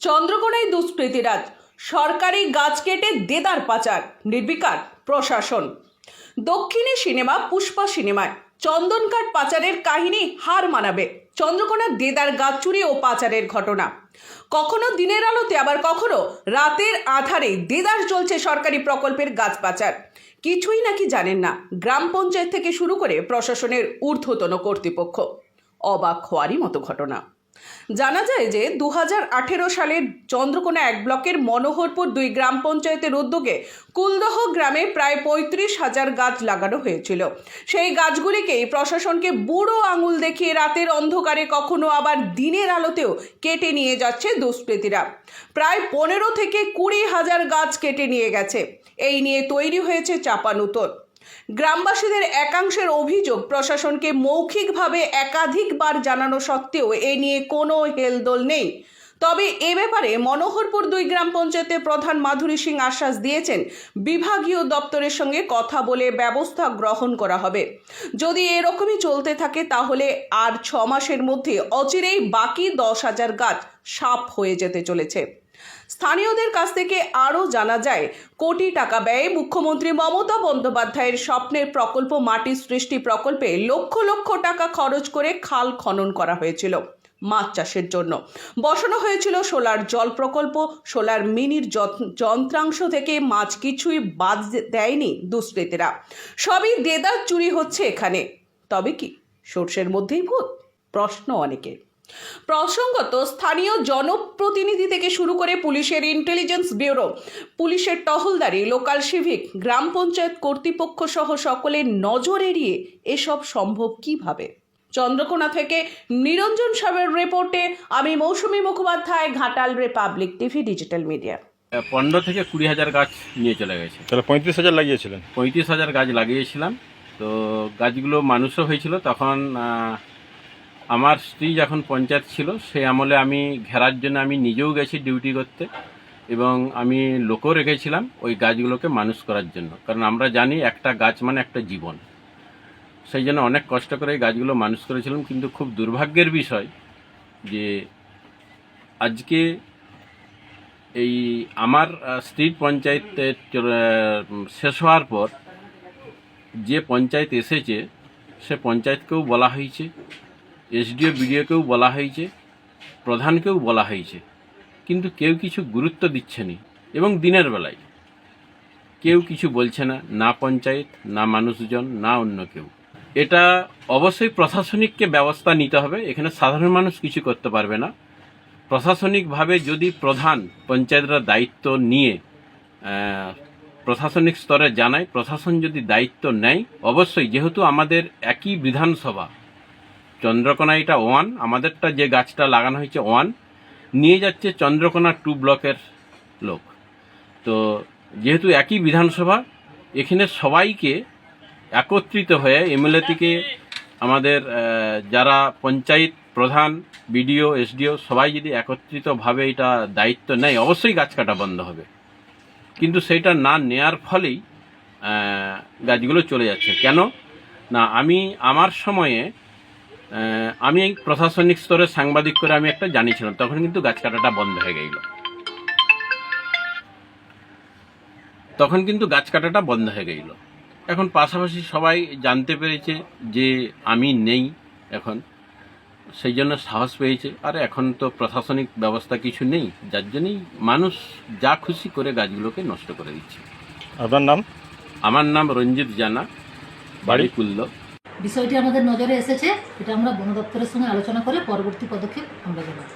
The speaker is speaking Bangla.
চন্দ্রকোনায় দুষ্কৃতীরাজ। সরকারি গাছ কেটে দেদার পাচার, নির্বিকার প্রশাসন। দক্ষিণী সিনেমা, পুষ্পা সিনেমায়। চন্দনকাঠ পাচারের কাহিনী হার মানাবে। চন্দ্রকোনার দেদার গাছ চুরি ও পাচারের ঘটনা। কখনো দিনের আলোতে, আবার কখনো রাতের আধারে দেদার চলছে সরকারি প্রকল্পের গাছ পাচার। কিছুই নাকি জানেন না, গ্রাম পঞ্চায়েত থেকে শুরু করে প্রশাসনের ঊর্ধ্বতন কর্তৃপক্ষ। অবাক হওয়ারই মতো ঘটনা। জানা যায় যে দু হাজার আঠেরো সালের চন্দ্রকোনা এক ব্লকের মনোহরপুর দুই গ্রাম পঞ্চায়েতের উদ্যোগে কুলদহ গ্রামে প্রায় পঁয়ত্রিশ হাজার গাছ লাগানো হয়েছিল। সেই গাছগুলিকেই প্রশাসনকে বুড়ো আঙুল দেখিয়ে রাতের অন্ধকারে কখনো আবার দিনের আলোতেও কেটে নিয়ে যাচ্ছে দুষ্কৃতীরা। প্রায় পনেরো থেকে কুড়ি হাজার গাছ কেটে নিয়ে গেছে। এই নিয়ে তৈরি হয়েছে চাপানুতর। গ্রামবাসীদের একাংশের অভিযোগ, প্রশাসনকে মৌখিকভাবে একাধিকবার জানানো সত্ত্বেও এ নিয়ে কোনো হেলদোল নেই। তবে এ ব্যাপারে মনোহরপুর দুই গ্রাম পঞ্চায়েতের প্রধান মাধুরী সিং আশ্বাস দিয়েছেন, বিভাগীয় দপ্তরের সঙ্গে কথা বলে ব্যবস্থা গ্রহণ করা হবে। যদি এরকমই চলতে থাকে, তাহলে আর ছ মাসের মধ্যে অচিরেই বাকি দশ হাজার গাছ সাপ হয়ে যেতে চলেছে। স্থানীয়দের কাছ থেকে আরও জানা যায়, কোটি টাকা ব্যয়ে মুখ্যমন্ত্রী মমতা বন্দ্যোপাধ্যায়ের স্বপ্নের প্রকল্প মাটি সৃষ্টি প্রকল্পে লক্ষ লক্ষ টাকা খরচ করে খাল খনন করা হয়েছিল মাছ চাষের জন্য। বসানো হয়েছিল সোলার জল প্রকল্প, সোলার মিনির যন্ত্রাংশ থেকে মাছ কিছুই বাদ দেয়নি দুষ্কৃতীরা। সবই দেদার চুরি হচ্ছে এখানে। তবে কি, সর্ষের মধ্যেই ভূত? প্রশ্ন অনেকের। প্রসঙ্গত স্থানীয় জনপ্রতিনিধি থেকে শুরু করে পুলিশের ইন্টেলিজেন্স ব্যুরো পুলিশের টহলদারি লোকাল সিভিক গ্রাম পঞ্চায়েত কর্তৃপক্ষ সহ সকলের নজর এড়িয়ে এসব সম্ভব কীভাবে? চন্দ্রকোনা থেকে নিরঞ্জন সাহের রিপোর্টে আমি Mousumi Mukhopadhyay Ghatal Republic TV digital media পনেরো থেকে কুড়ি হাজার গাছ নিয়ে চলে গেছে। তাহলে পঁয়ত্রিশ হাজার লাগিয়েছিলেন? পঁয়ত্রিশ হাজার গাছ লাগিয়েছিলাম। তো গাছগুলো মানুষও হয়েছিল তখন আমার স্ত্রী যখন পঞ্চায়েত ছিল সেই আমলে আমি ঘেরার জন্য আমি নিজেও গেছি ডিউটি করতে এবং আমি লোকও রেখেছিলাম ওই গাছগুলোকে মানুষ করার জন্য। কারণ আমরা জানি একটা গাছ মানে একটা জীবন। সেই জন্য অনেক কষ্ট করে এই গাছগুলো মানুষ করেছিলাম কিন্তু খুব দুর্ভাগ্যের বিষয় যে আজকে এই আমার আহ, স্ত্রীর পঞ্চায়েতের শেষ হওয়ার পর যে পঞ্চায়েত এসেছে সে পঞ্চায়েতকেও বলা হয়েছে এসডিও, বিডিওকেও বলা হয়েছে, প্রধানকেও বলা হয়েছে, কিন্তু কেউ কিছু গুরুত্ব দিচ্ছে না। এবং দিনের বেলায় কেউ কিছু বলছে না না পঞ্চায়েত, না মানুষজন, না অন্য কেউ। এটা অবশ্যই প্রশাসনিককে ব্যবস্থা নিতে হবে। এখানে সাধারণ মানুষ কিছু করতে পারবে না। প্রশাসনিকভাবে যদি প্রধান পঞ্চায়েতরা দায়িত্ব নিয়ে প্রশাসনিক স্তরে জানায়, প্রশাসন যদি দায়িত্ব নেয়, অবশ্যই, যেহেতু আমাদের একই বিধানসভা চন্দ্রকোনা এটা ওয়ান, আমাদেরটা যে গাছটা লাগানো হয়েছে ওয়ান, নিয়ে যাচ্ছে চন্দ্রকোনা টু ব্লকের লোক। তো যেহেতু একই বিধানসভা, এখানে সবাইকে একত্রিত হয়ে এমএলএ থেকে আমাদের যারা পঞ্চায়েত প্রধান, বিডিও, এসডিও, সবাই যদি একত্রিতভাবে এটা দায়িত্ব নেয়, অবশ্যই গাছ কাটা বন্ধ হবে। কিন্তু সেটা না নেয়ার ফলেই গাছগুলো চলে যাচ্ছে। কেন? না, আমি আমার সময়ে আমি এই প্রশাসনিক স্তরে সাংবাদিক করে আমি একটা জানিয়েছিলাম তখন কিন্তু গাছ কাটাটা বন্ধ হয়ে গেল। তখন কিন্তু গাছ কাটাটা বন্ধ হয়ে গেল। এখন পাশাপাশি সবাই জানতে পেরেছে যে আমি নেই এখন সেই জন্য সাহস পেয়েছে। আর এখন তো প্রশাসনিক ব্যবস্থা কিছু নেই যার জন্যই মানুষ যা খুশি করে গাছগুলোকে নষ্ট করে দিচ্ছে। আপনার নাম? আমার নাম রঞ্জিত জানা বাড়ি কুল্ল। বিষয়টি আমাদের নজরে এসেছে, এটা আমরা বন দপ্তরের সঙ্গে আলোচনা করে পরবর্তী পদক্ষেপ আমরা জানাব